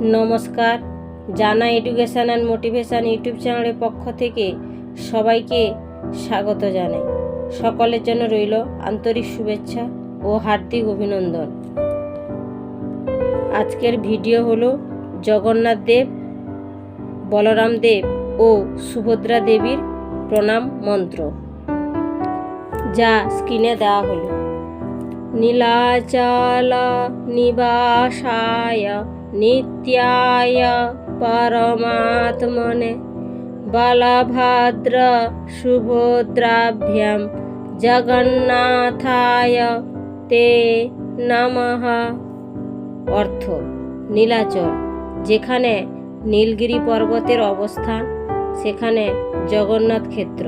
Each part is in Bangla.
নমস্কার। জানা এডুকেশন অ্যান্ড মোটিভেশন ইউটিউব চ্যানেলের পক্ষ থেকে সবাইকে স্বাগত জানাই। সকলের জন্য রইল আন্তরিক শুভেচ্ছা ও হার্দিক অভিনন্দন। আজকের ভিডিও হলো জগন্নাথ দেব, বলরাম দেব ও সুভদ্রা দেবীর প্রণাম মন্ত্র, যা স্ক্রিনে দেওয়া হলো। নীলাচল নিবাসায় নিত্যায় পরমাত্মনে বলভদ্র সুভদ্রাভ্যাম জগন্নাথায় তে নমঃ। অর্থ, নীলাচল, যেখানে নীলগিরি পর্বতের অবস্থান, সেখানে জগন্নাথ ক্ষেত্র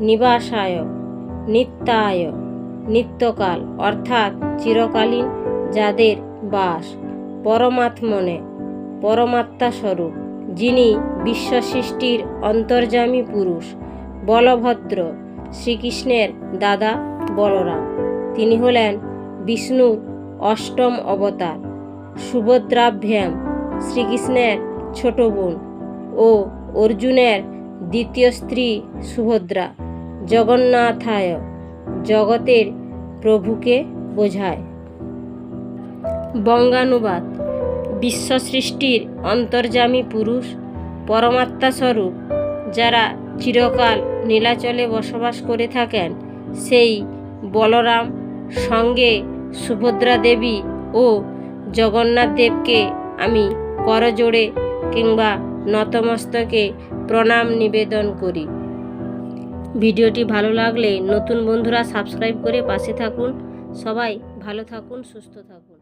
নিবাসায়, নিত্যায়। নিত্যকাল, অর্থাৎ চিরকালীন যাদের বাস, পরমাত্মনে পরমাত্মা স্বরূপ যিনি বিশ্ব সৃষ্টির অন্তর্যামী পুরুষ, বলভদ্র, শ্রীকৃষ্ণের দাদা বলরাম। তিনি হলেন বিষ্ণুর অষ্টম অবতার, সুভদ্রাভ্যাম, শ্রীকৃষ্ণের ছোট বোন ও অর্জুনের দ্বিতীয় স্ত্রী সুভদ্রা, জগন্নাথায়, জগতের প্রভুকে বোঝায়। বঙ্গানুবাদ বিশ্ব সৃষ্টির অন্তর্যামী পুরুষ, পরমাত্মা স্বরূপ, যারা চিরকাল নীলাচলে বসবাস করে থাকেন, সেই বলরাম সঙ্গে সুভদ্রা দেবী ও জগন্নাথ দেবকে আমি করজোড়ে কিংবা নতমস্তকে প্রণাম নিবেদন করি। ভিডিওটি ভালো লাগলে নতুন বন্ধুরা সাবস্ক্রাইব করে পাশে থাকুন। সবাই ভালো থাকুন সুস্থ থাকুন।